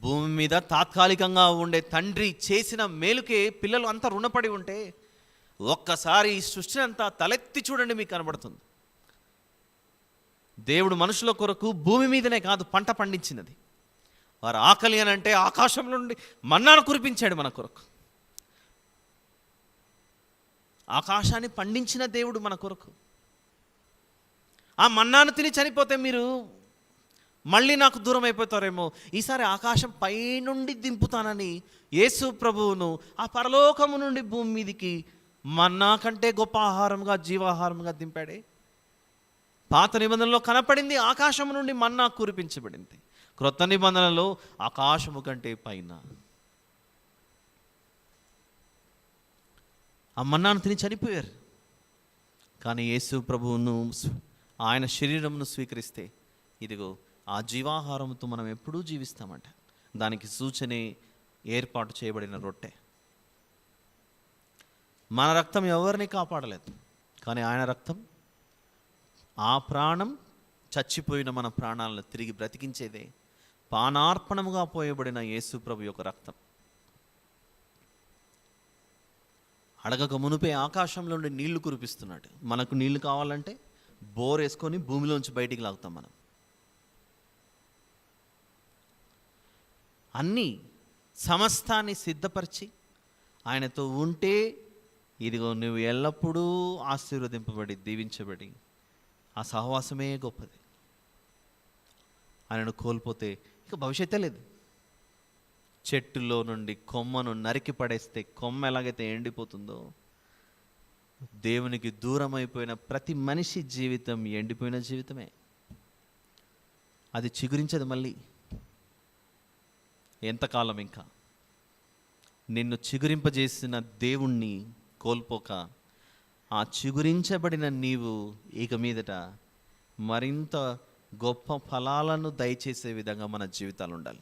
భూమి మీద తాత్కాలికంగా ఉండే తండ్రి చేసిన మేలుకే పిల్లలు అంతా రుణపడి ఉంటే ఒక్కసారి ఈ సృష్టిని అంతా తలెత్తి చూడండి మీకు కనబడుతుంది. దేవుడు మనుషుల కొరకు భూమి మీదనే కాదు పంట పండించినది. వారు ఆకలి అని అంటే ఆకాశం నుండి మన్నాను కురిపించాడు మన కొరకు. ఆకాశాన్ని పండించిన దేవుడు మన కొరకు. ఆ మన్నాను తిని చనిపోతే మీరు మళ్ళీ నాకు దూరం అయిపోతారేమో. ఈసారి ఆకాశం పైనుండి దింపుతానని యేసు ప్రభువును ఆ పరలోకము నుండి భూమి మీదికి మన్నా కంటే గొప్ప ఆహారంగా జీవాహారంగా దింపాడే. పాత నిబంధనలో కనపడింది ఆకాశము నుండి మన్నా కురిపించబడింది. క్రొత్త నిబంధనలో ఆకాశము కంటే పైన. ఆ మన్నాను తిని చనిపోయారు. కానీ యేసు ప్రభువును ఆయన శరీరమును స్వీకరిస్తే ఇదిగో ఆ జీవాహారంతో మనం ఎప్పుడూ జీవిస్తామంట. దానికి సూచనే ఏర్పాటు చేయబడిన రొట్టె. మన రక్తం ఎవరిని కాపాడలేదు? కానీ ఆయన రక్తం ఆ ప్రాణం చచ్చిపోయిన మన ప్రాణాలను తిరిగి బ్రతికించేదే పానార్పణముగా పోయబడిన యేసుప్రభు యొక్క రక్తం. అడగక మునుపే ఆకాశంలో నుండి నీళ్ళు కురిపిస్తున్నాడు. మనకు నీళ్ళు కావాలంటే బోర్ వేసుకొని భూమిలోంచి బయటికి లాగుతాం మనం. అన్నీ సమస్తాన్ని సిద్ధపరిచి ఆయనతో ఉంటే ఇదిగో నువ్వు ఎల్లప్పుడూ ఆశీర్వదింపబడి దీవించబడి ఆ సహవాసమే గొప్పది. ఆయనను కోల్పోతే ఇక భవిష్యత్తే లేదు. చెట్టులో నుండి కొమ్మను నరికి పడేస్తే కొమ్మ ఎలాగైతే ఎండిపోతుందో దేవునికి దూరం అయిపోయిన ప్రతి మనిషి జీవితం ఎండిపోయిన జీవితమే. అది చిగురించదు మళ్ళీ. ఎంతకాలం ఇంకా? నిన్ను చిగురింపజేసిన దేవుణ్ణి కోల్పోక ఆ చిగురించబడిన నీవు ఇక మీదట మరింత గొప్ప ఫలాలను దయచేసే విధంగా మన జీవితాలు ఉండాలి.